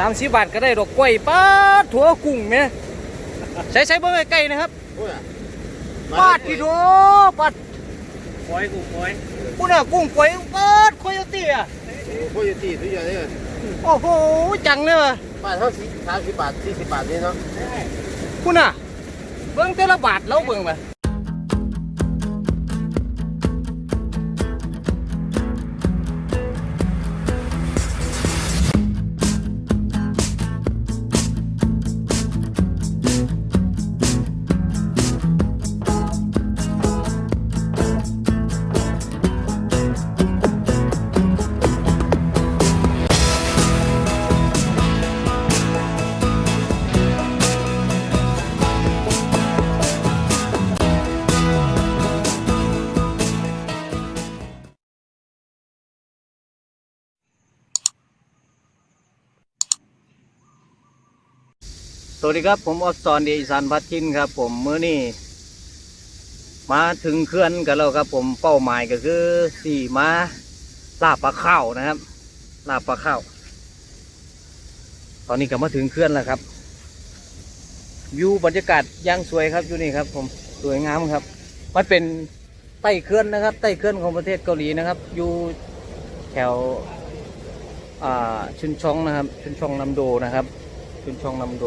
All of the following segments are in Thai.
สามสิบบาทก็ได้ดอกกล้วยป้าดถั่วกุ้งเนี่ยใช้ใช้เบิ้งไก่ๆนะครับพูดอะปาดที่ถั่วปาดปล่อยกูปล่อยพูดน่ะกุ้งกล้วยปาดโคโยตี้อะพูดอยู่ที่ทุกอย่างเนี่ยโอ้โหจังเลยว่ะบาทเท่าสิสามสิบบาทสี่สิบบาทนี่เนาะพูดน่ะเบิ้งแต่ละบาทแล้วเบิ้งไป สวัสดีครับผมออสตอนเดียอีสานพัดทินครับ ผมเมื้อนี้มาถึงเขื่อนกันแล้วครับ ผมเป้าหมายก็คือสี่มาลาบปลาข้าวนะครับลาบปลาข้าวตอนนี้ก็มาถึงเขื่อนแล้วครับวิวบรรยากาศย่างสวยครับอยู่นี่ครับ ผมสวยงามครับ มันเป็นใต้เขื่อนนะครับ ใต้เขื่อนของประเทศเกาหลีนะครับ อยู่แถวชุนชองนะครับ ชุนชองนำโดนะครับ ชุนชองนำโด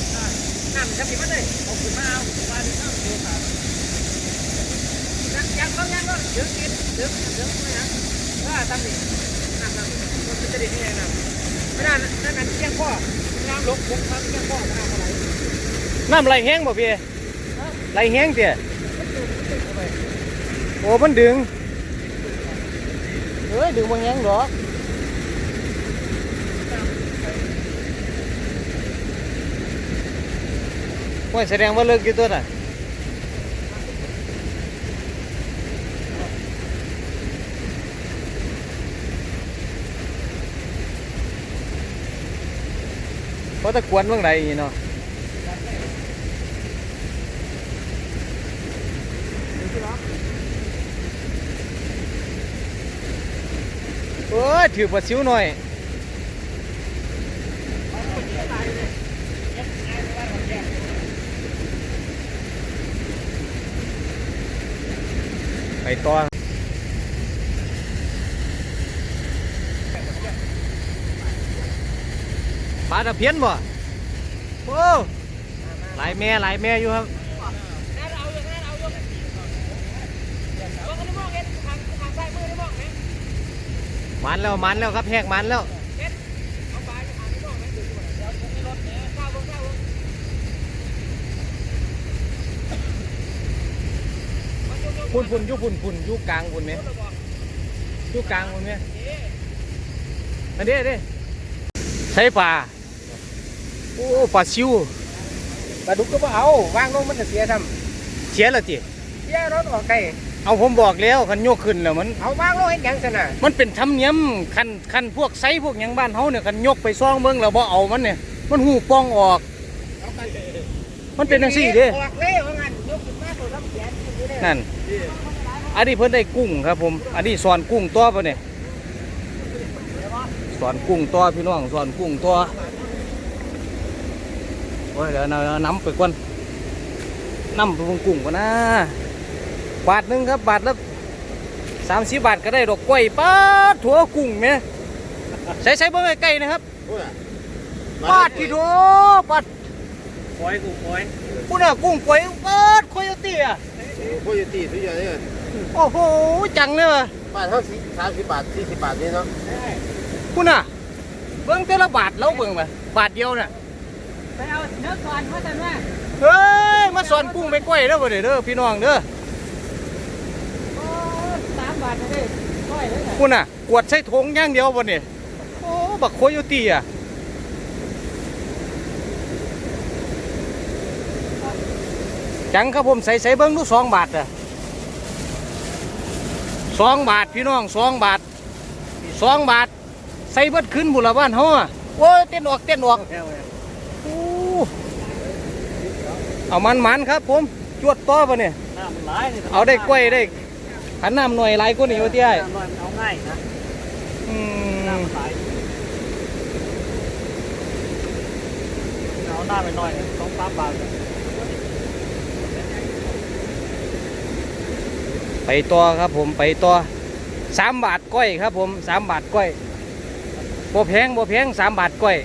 ไรน้ำไหลแห้งบ่พี่ไหลแห้งเตี่ยโอ้มันดึงเอ้ยดึงมันแห้งหรอกว่าแสดงว่าเลิกกี่ตัวน่ะเพราะตะกว นเมื่อไหร่เนาะเอ้ยถือปลาซิวหน่อย ไป ต่อปลาตะเพียนบ่โอ้หลายแม่หลายแม่อยู่ครับมันแล้วมันแล้วครับแหกมันแล้ว เอาไปทางนี้มองไหมดูดูเดี๋ยวผมมีรถเนี่ยข้าวลงข้าวลง พุ่นพุ่นอยุพุ่นพุ่นอยุกลางพุ่นไหมอยุกลางพุ่นไหมอันนี้อันนี้ใช้ปลาโอ้ปลาซิวปลาดุกก็บ่เอาวางลงมันจะเสียทเสียและจิำเสียรถออกไกลเอาผมบอกแล้วคันโยกขึ้นแล้วมันเอาวางลงให้ยังสนะมันเป็นธรรมเนียมคันคันพวกไซพวกหยังบ้านเฮาเนี่ยคันยกไปซ่องเบิ่งแล้วบ่เอามันเนี่ยมันหูป้องออก มันเป็นจังซี่เด้ออกเลยว่างั้นยกขึ้นมาตัวลำแขนอยู่เด้นั่น อันนี้เพิ่นได้กุ้งครับผม อันนี้สอนกุ้งตัวปะเนี่ยสอนกุ้งตัวพี่น้องสอนกุ้งตัวโอ้ยเดี๋ยวเอาน้ำไปก่อนน้ำไปบนกุ้งก่อนนะ บาทหนึงครับบาทละสามสิบบาทก็ได้ดอกกล้วยป้าดถั่วกุ้งเนี่ยใช้ใช้เบิ้งไก่ๆนะครับพูดอะปาดที่ถั่วปาดปล่อยกูปล่อยพูดน่ะกุ้งกล้วยปาดโคโยตี้อ่ะพูดอยู่ที่ทุกอย่างเนี่ยโอ้โห จังเลยวะบาทเท่าสิสามสิบบาทสี่สิบบาทนี่เนาะคุณน่ะ เบิ้งแต่ละบาทแล้วเบิ้งไปบาทเดียวน่ะไปเอาเนื้อก่อนว่าแต่ว่าเฮ้ย มาสอนกุ้งไม่ก้อยแล้วบ่เด้อเด้อพี่น้องเด้อสามบาทเลยก้อยเลยคุณน่ะกวดใส่ถุงย่างเดียวบ่เนี่ยโอ้ บักโคโยตี้อะ จังครับผมใส่ใส่เบิ้งดูสองบาทอะสองบาทพี่น้องสองบาทสองบาท ใส่เบิดขึ้นบุรบ้านเฮาอะโอ้ยเต้นออกเต้นออกโอ้เอามันมันๆครับผมจวดต่อปะเนี่ยน้ำมันหลายนี่เอาได้กล้วยได้ขันน้ำหน่อยหลายกว่านี้ว่าที่ไอ้น้ำน้อยมันเอาง่ายนะอืมน้ำมันหลายเอาหน้าไปหน่อยสองสามบาท ไปต่อครับผมไปต่อสามบาทก้อยครับผมสามบาทก้อยบ่แพงบ่แพงสามบาทก้อย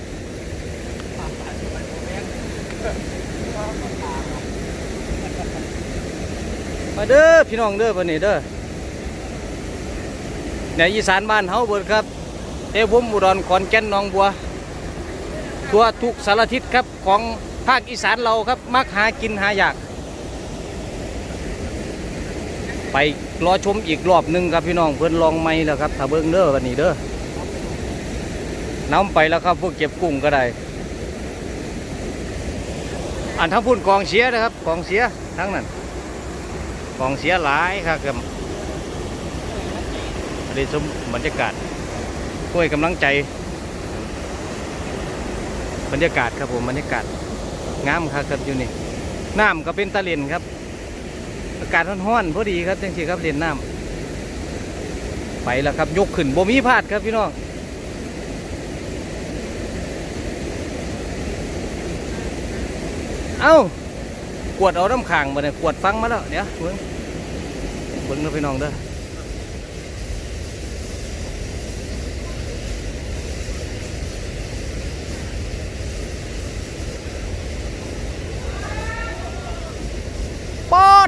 มาเด้อพี่น้องเด้อวันนี้เด้อในอีสานบ้านเฮาเบิดครับเทพุมอุดรขอนแก่นหนองบัว ทั่วทุกสารทิศครับของภาคอีสานเราครับมักหากินหายาก ไปรอชมอีกรอบหนึ่งครับพี่น้องเพิ่อนลองไม่แล้วครับถ้าเบิ้งเด้อวันนี้เด้อน้ำไปแล้วครับพวกเก็บกุ้งก็ได้ อันทั้งพุ่นกองเสียนะครับกองเสียทั้งนั้นกองเสียหลายครับครับอันนี้ชมบรรยากาศช่วยกำลังใจ บรรยากาศครับผมบรรยากาศงามครับครับอยู่นี่น้ำก็เป็นตะเลนครับ อากาศร้อนๆพอดีครับจังสีครับเรียนน้ำไปแล้วครับยกขึ้นบ่มีพลาดครับพี่น้องเอ้ากวดเอาน้ำขางมาเนี่ยกวดฟังมาแล้วเดี๋ยวเบิ้งเบิ้งนะพี่น้องเด้อ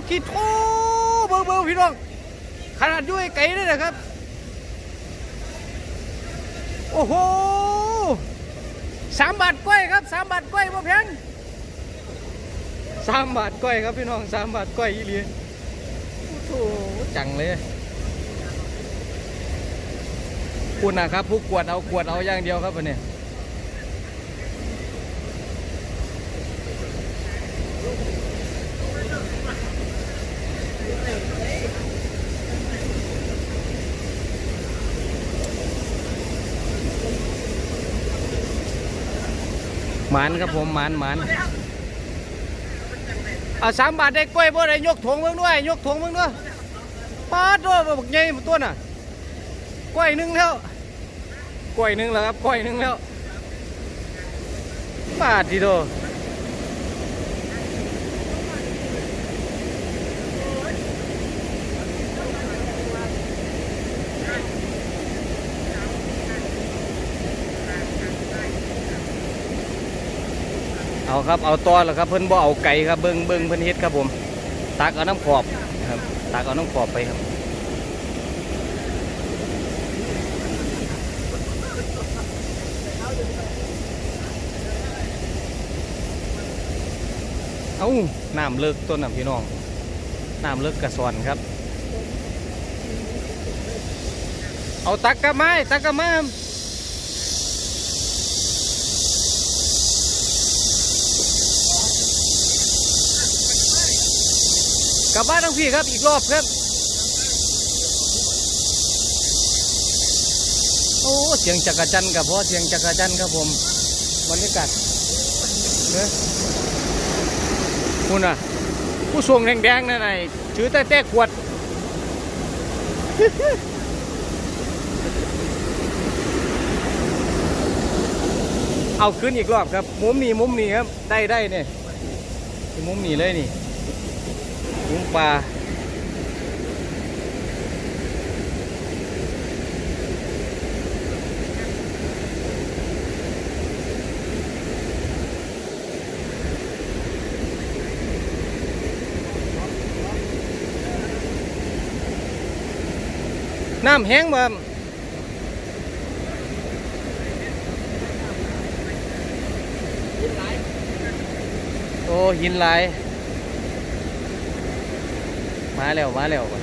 ปอดที่โทเบิ้งเบิ้งพี่น้อง ขนาดยุ่ยไก่เลยนะครับ โอ้โหสามบาทก้อยครับสามบาทก้อยบ่แพงสามบาทก้อยครับพี่น้องสามบาทก้อยอีหลีโอ้โหจังเลยคุณนะครับผู้กวดเอากวดเอาอย่างเดียวครับวันนี้ หมานครับผมหมานหมานเอาสามบาทได้กล้วยบ่ได้ยกถุงเบิ่งด้วยยกถุงเบิ่งด้วยปาดด้วยบักใหญ่ตัวน่ะกล้วยหนึงแล้วกล้วยหนึงแล้วครับกล้วยหนึงแล้วปาดดีโด เอาครับเอาตอนแล้วครับเพิ่นบ่เอาไก่ครับเบิ่งเบิ่งเพิ่นเฮ็ดครับผม ตักเอาน้ำขอบครับตักเอาน้ำขอบไปครับเอ้าน้ำเลิกต้นน้ำพี่น้องน้ำเลิกกระสอนครับ เอาตักกระไม้ตักกระไม้ ลับบ้านทั้งพี่ครับอีกรอบครับ โอ้เสียงจักรจันทร์กับพ่อเสียงจักรจันทร์ครับผมบรรยากาศเนอะคุณอะ ผู้ทรงแดงๆนั่นไงถือแต่แต่ขวดเอาขึ้นอีกรอบครับ มุมนี้มุมนี้ครับ ได้ได้เนี่ยมุมนี้เลยนี่ มุมปลาน้ำแห้งบ่โอ้หินไหล มาแล้วมาแล้วบัด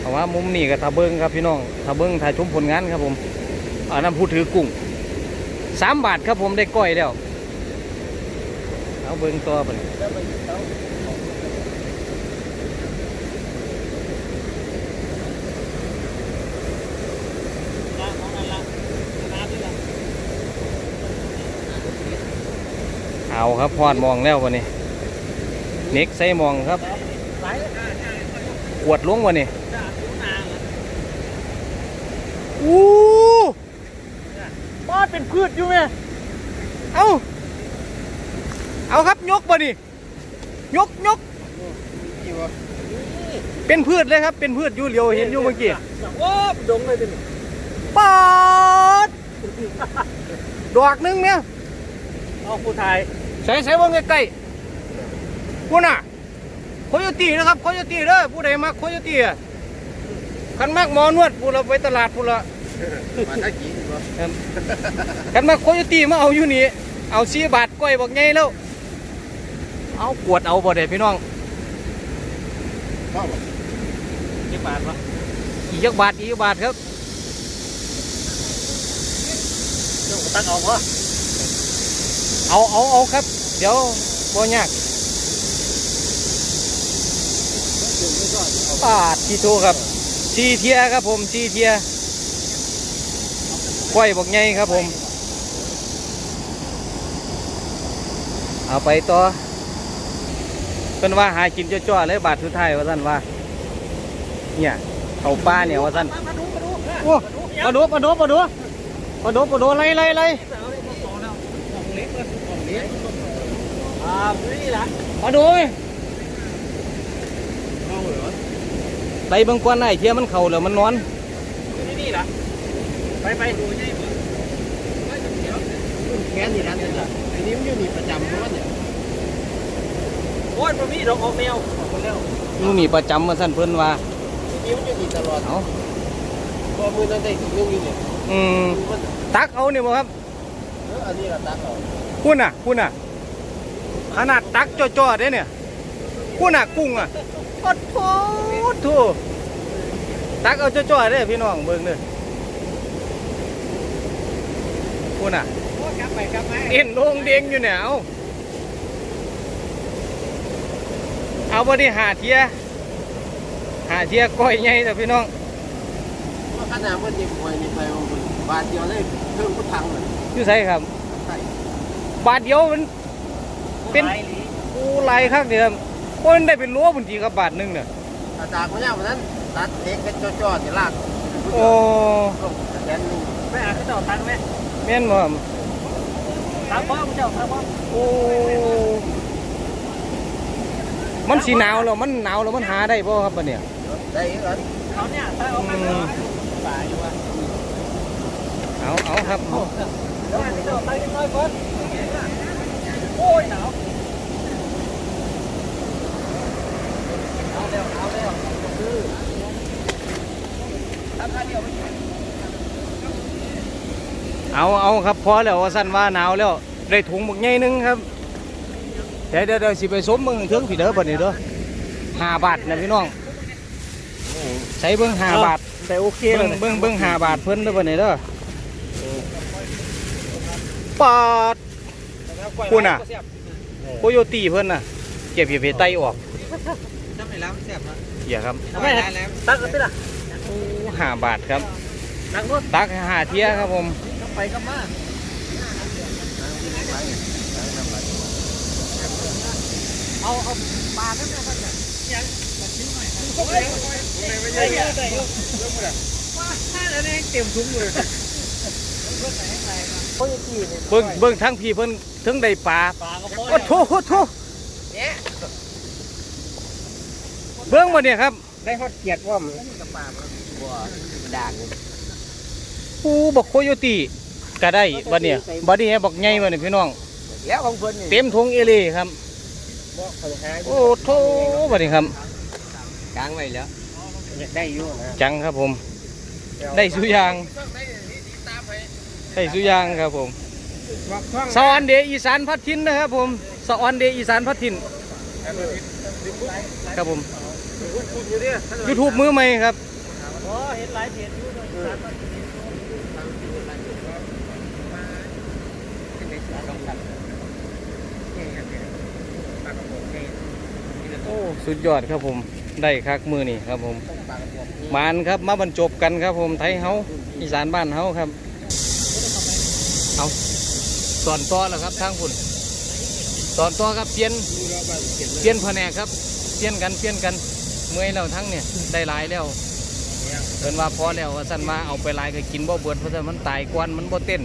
เอาว่ามุมนี้กับทาเบิงครับพี่น้องทาเบิงถ่ายชมผลงานครับผมอันนั้นผู้ถือกุ้งสามบาทครับผมได้ก้อยแล้วเอาเบิ่งตัวไปเลยน้ำของนั่นละน้ำนี่ละเอาครับพอดมองแล้ววันนี้ เน็กใส่มองครับไหลอ่าใช่ขวดลงวันนี้จะผิวนางอะอู้ปอดเป็นพืชอยู่ไหมเอาเอาครับยกวันนี้ยกยกกี่วะเป็นพืชเลยครับ เป็นพืชอยู่เหลียวเห็นอยู่เมื่อกี้โอ้ดงเลยดิปอดดอกหนึงเนี่ยเอาผู้ไทยใส่ใส่วงใกล้ๆ พูดน่ะโคโยตีนะครับโคโยตีเด้อผู้ใดมักโคโยตีอะคันมักหมอนวดผู้ละไปตลาดผู้ละมาทักกี่วะคันมักโคโยตีมาเอาอยู่นี่เอาสีบาทก้อยบอกไงแล้วเอากวดเอาบ่ได้พี่น้องพ่อบอกยี่บาทวะอีกจักบาทอีกจักบาทครับเดี๋ยวตั้งเอาวะเอาเอาเอาครับ เดี๋ยวบ่ยาก บาทที่โตครับซีเทียครับผมซีเทียก้อยบอกไงครับผม เอาไปต่อเป็นว่าหากินจ่อๆเลยบาทสุดท้ายว่าสั่นว่า เนี่ยเขาป้าเนี่ยว่าสั่นมาดูมาดูโอ้มาดูมาดูมาดูมาดูมาดูไล่ไล่ไล่ของเล็กเลยของเล็กอ่านี่ละมาดูไหม พ่อเหรอ ไล่เบางกวนไอ้เทียมันเข่าแล้วมันนอนนี่นี่ละไปไปดูใช่ไหมแค่นี้นั่นเองไอ้นี่มันอยู่นี่ประจำเพราะว่าเนี่ยโอ้ยมันมีดอกออกแนวออกมาแล้วอยู่นี่ประจำมาสั่นเพิ่นว่านี่มันอยู่นี่ตลอดเอาพอมือนั่นได้ถึงนึงอยู่เนี่ยอืมมันตักเอาเนี่ยบ่ครับเอออันนี้ละตักเอาคุณน่ะคุณน่ะขนาดตักจ่อๆได้เนี่ยคุณน่ะกุ้งอะ โอ้โหโถตักเอาจ่อๆได้พี่น้องเบิ่งเด้อคุณน่ะกลับไปกลับมาเอ็นลงเด้งอยู่เนี่ยเอาเอาบ่ได้หาเทียหาเทียก้อยใหญ่แต่พี่น้องขนาดมันนี่ป่วยนี่ไปมันบาทเดียวเลยเครื่องพุทธังเลยอยู่ครับบาทเดียวมันเป็นกูไหลายคักเดียว โอ้ยมันได้เป็นรั้วบุญทีกับบาทหนึงเนี่ยอาจากมันเนี่ยวันนั้นตัดเล็กกันจ่อๆจะลากโอ้ลงแขนนึงไม่อาจจะเจ้าตังค์ไหมแม่นบ่ครับตังค์บ้างเจ้าตังค์บ้างโอ้มันสีหนาวแล้วมันหนาวแล้วมันหาได้บ่ครับบัดเนี่ยได้อีกอันเขาเนี่ยถ้าเอาไปเลยป่าอยู่วะเอาเอาครับ แล้วอาจจะเจ้าตังค์ยังน้อยก่อนโอ้ยหนาวเอาเร็วเอาเร็วคือทำท่าเดียวไม่ เอาเอาครับพอแล้วว่าสั้นว่าหนาวแล้วได้ถุงบักใหญ่หนึงครับเดี๋ยวเดี๋ยวเดี๋ยวสิไปสมมึงเถิงพี่เด้อบัดนี้เด้อห้าบาทนะพี่น้องใช้เบิ่งห้าบาทแต่โอเคเบิ่งเบิ่งเบิ่งห้าบาทเพิ่นเด้อบัดนี้เด้อปาดคุณน่ะโคโยตีเพิ่นน่ะเก็บเห็บเห็ดไตออกทำไมแล้วมันแซ่บนะเหี้ยครับทำไมแล้วตักกันไปละห้าบาทครับตักรถตักหาเทียครับผม ไปกับมาเอาเอาปลาทั้งนั้นเนี่ยยังชิ้นใหน่อยโอ้ยไม่ใช่ไม่ใช่ไม่ใช่ว่าถ้าแล้วเนี่ยเต็มถุงเลยเบิ่งเบิ่งทั้งพี่เพิ่นถึงได้ปลาโอ้โถโอ้โถเบิ่งมาเนี่ยครับ ได้ฮอดเกียดว่ามันปลาบัวด่างปูบอกโคโยตี ก็ได้บัดเนี่ยบัดนี้บอกใหญ่บัดนี้พี่น้อง แล้วของเพิ่นนี่เต็มทงเอเล่ครับบอกเขาหาโอ้โถบัดนี้ครับกลางไว้แล้วได้อยู่นะจังครับผม ได้สุอยาง ได้สุอยางครับผมสะออนเดอีสานพัดทินนะครับผมสะออนเดอีสานพัดทินครับผมยูทูบมือใหม่ครับโอ้เห็นหลายเพจ สุดยอดครับผมได้คักมือนี่ครับผมมานครับมาบรรจบกันครับผมไทยเฮาอีสานบ้านเฮาครับเอาสอนต่อแล้วครับทางคุณสอนต่อครับเปลี่ยนเปลี่ยนแผนกครับเปลี่ยนกันเปลี่ยนกันเมื่อยแล้วทั้งเนี่ยได้หลายแล้วเพิ่นว่าพอแล้วว่าสั่นมาเอาไปลายก็กินบ่เบิดเพราะฉะนั้นมันตายกวนมันบ่เต้น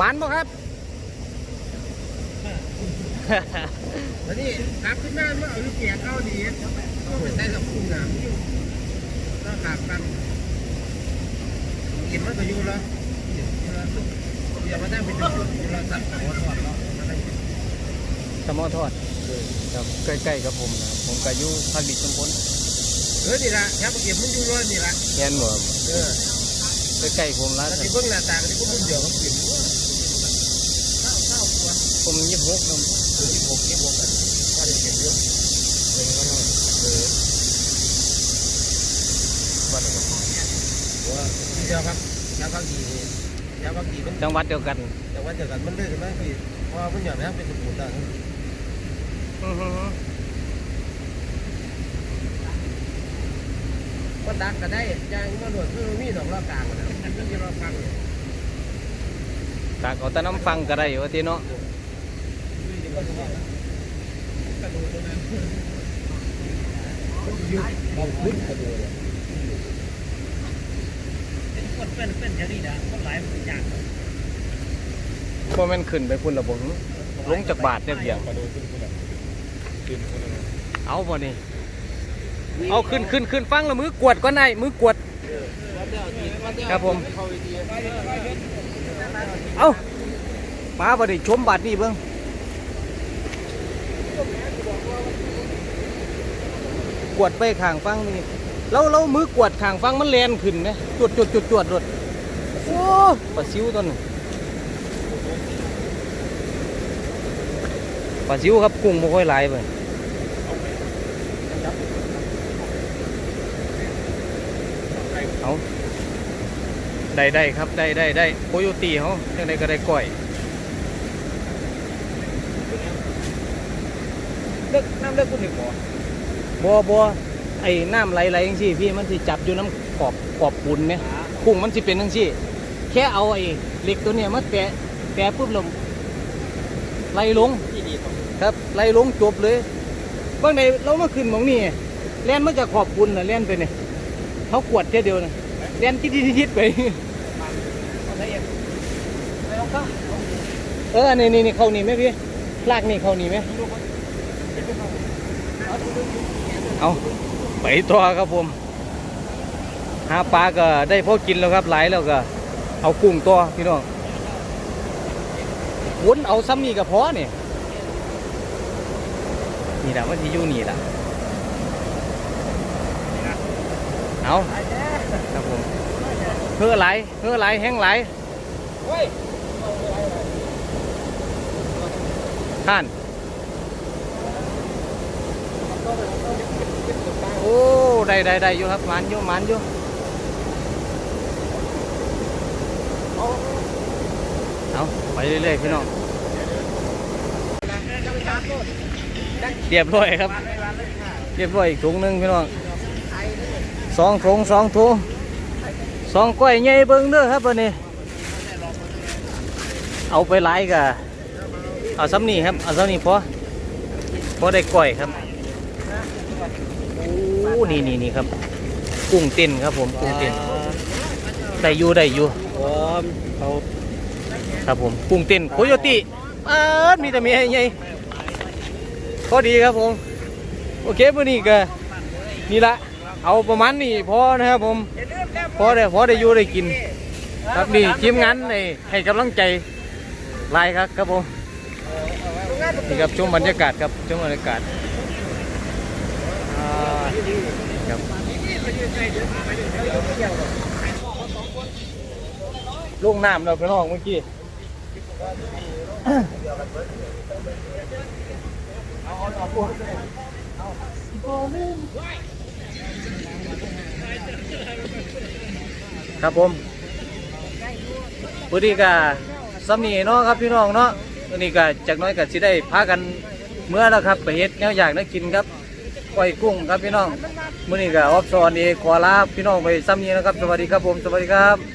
มานบ่ครับ แล้วนี่ขับขึ้นมาเมื่อเอาลูกแกะเข้าดีก็เป็นได้สับคู่น้ำอยู่ก็ขาดกันกินมันก็อยู่แล้วเดี๋ยวมาได้เป็นจุดเราสั่งหัวทอดแล้วสมอทอดครับใกล้ๆกับผมนะครับผมก็อยู่ภาคดิชุมพลเออนี่ละแค่เก็บมันอยู่ร้อนนี่ละแม่นบ่เออใกล้ๆผมแล้วแล้วที่เบื้องหน้าต่างที่ก็มุ่งเดียวเขากินผมยี่สิบหกน คือที่ผมที่ผมกันก็ได้เก็บเยอะเลยก็ต้องเออว่าอะไรว่าทีเดียวครับยาบางทียาบางทีมันจังหวัดเดียวกันแต่ว่าเดียวกันมันเลื่อนกันมพี่เพราะมันหย่อนนะเป็นสมุนไพรอื้อหือมันดักก็ได้ยางมันหนวดคือมีดอกล้อกลางนะมันมีรอบฟังเนี่ยตากเอาแต่น้ำฟังก็ได้ว่ที่เนาะ เราพุ้นกระโดดคนเป็นเป็นแถวนี้นะคนหลายมันยากพอแม่นขึ้นไปพุ่นระบบลงจากบาทเนี่ยเพียงเอาบ่นี่เอาขึ้นขึ้นขึ้นฟังและมือกวดก็ได้มือกวดครับผม เอามาบ่ได้ชมบาทนี่เบิ่ง กวดไปข้างฟังนี่เราเรามือกวดข้างฟังมันแลนขึ้นไหมจวดจวดจวดจวดรถโอ้ปลาซิวตัวนึงปลาซิวครับกุ้งบ่ค่อยหลายไปเอาได้ได้ครับได้ได้ได้โคโยตีเขาจังไดก็ได้ก้อย เลิกน้ำเลิกกูถึงบ่บ่บ่ไอ้น้ำไหลๆจังซี่พี่มันสิจับอยู่น้ำขอบขอบปูนไหมกุ้งมันสิเป็นจังซี่ แค่เอาไอ้เหล็กตัวเนี้ยมาแตะแตะปุ๊บลงไหลลงที่ดีต่อครับไหลลงจบเลยบางในเรามาขึ้นหมองนี่แล่นมาจากขอบปูนน่ะแล่นไปเนี่ยเขากวดแค่เดียวน่ะแล่นทิดทิดๆไปเออนี่นี่นี่เขานี่ไหมพี่ลากนี่เขานี่ไหม เอาไปตัวครับผม หาปลาก็ได้พอกินแล้วครับหลายแล้วก็ เอากุ้งตัวพี่น้องวนเอาซ้ำนี่ก็พอเนี่ยนี่แหละว่าที่อยู่นี่แหละเอาครับผมเพื่อไหลเพื่อไหลแห้งไหลท่าน โอ้ได้ได้ได้อยู่ครับมันอยู่มันอยู่เอาไปเรื่อยๆพี่น้องเรียบร้อยครับเรียบร้อยอีกถุงนึงพี่น้องสองถุงสองถุงสองก้อยใหญ่เบิ้งเด้อครับวันนี้ เอาไปไล่กะเอาซ้ำนี่ครับ เอาซ้ำนี่พอพอได้ก้อยครับ นี่นี่นี่ครับ กุ้งเต้นครับผมกุ้งเต้นได้อยู่ได้อยู่พร้อมเขาครับผมกุ้งเต้นโคโยติเอิ้นมีแต่เมียใหญ่พอดีครับผมโอเคมื่อนี้ก็นี่ละเอาประมาณนี้พอนะครับผมพอได้พอได้อยู่ได้กิน ครับนี่ทีมงานให้ให้กำลังใจหลายครับครับผมนี่ครับชมบรรยากาศครับชมบรรยากาศอ่าครับ ลงน้ำเราไปน้องเมื่อกี้ครับผมพอดีกาสำนีเนาะครับพี่น้องเนาะอันนี้ก็จากน้อยก็สิได้พากันเมื่อแล้วครับ ไปเฮ็ดแนวอยากนักกินครับ ก้อยกุ้งครับพี่น้องมื้อนี้ก็ออฟซอนเอขอลาพี่น้องไปซ้ำนี้นะครับ สวัสดีครับผม สวัสดีครับ